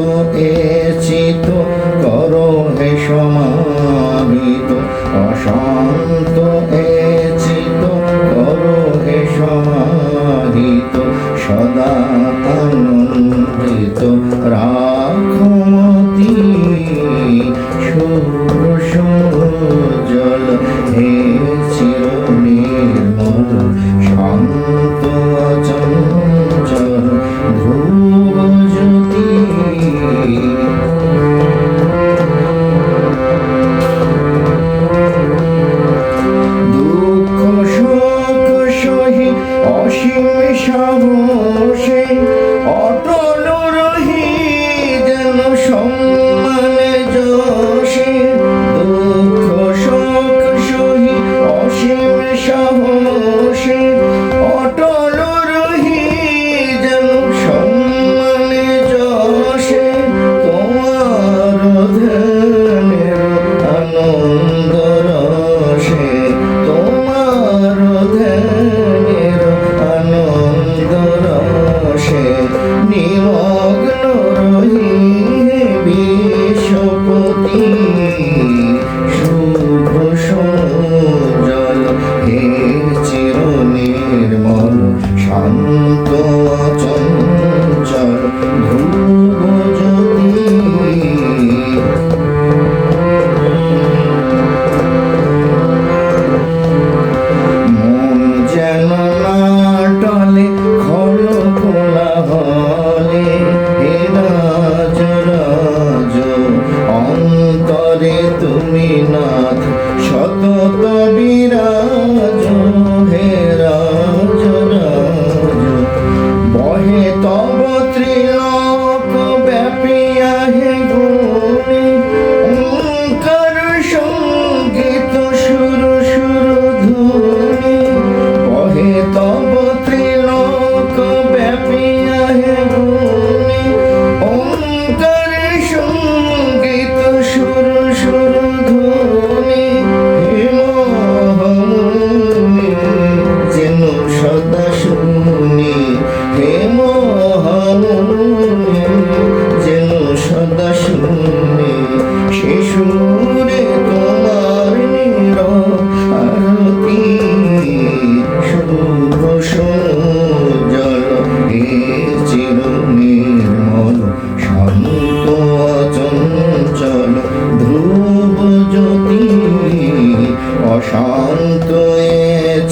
অশান্ত এ চিত করো হে সমাহিত। অশান্ত এ চিত করো হে সমাহিত। সদা আনন্দিত রাখমতি জল হে চির নির্মল শান্ত অসীম সাহসে অটল রহি যেন সম্মানে যশে, দুঃখ শোক সহি অসীম সাহসে অটল রহি যেন সম্মানে যশে, তোমার ধ্যানের আনন্দ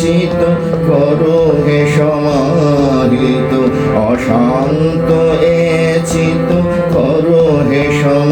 বিকশিত করো হে সমাহিত। অশান্ত এ চিত করো হে সম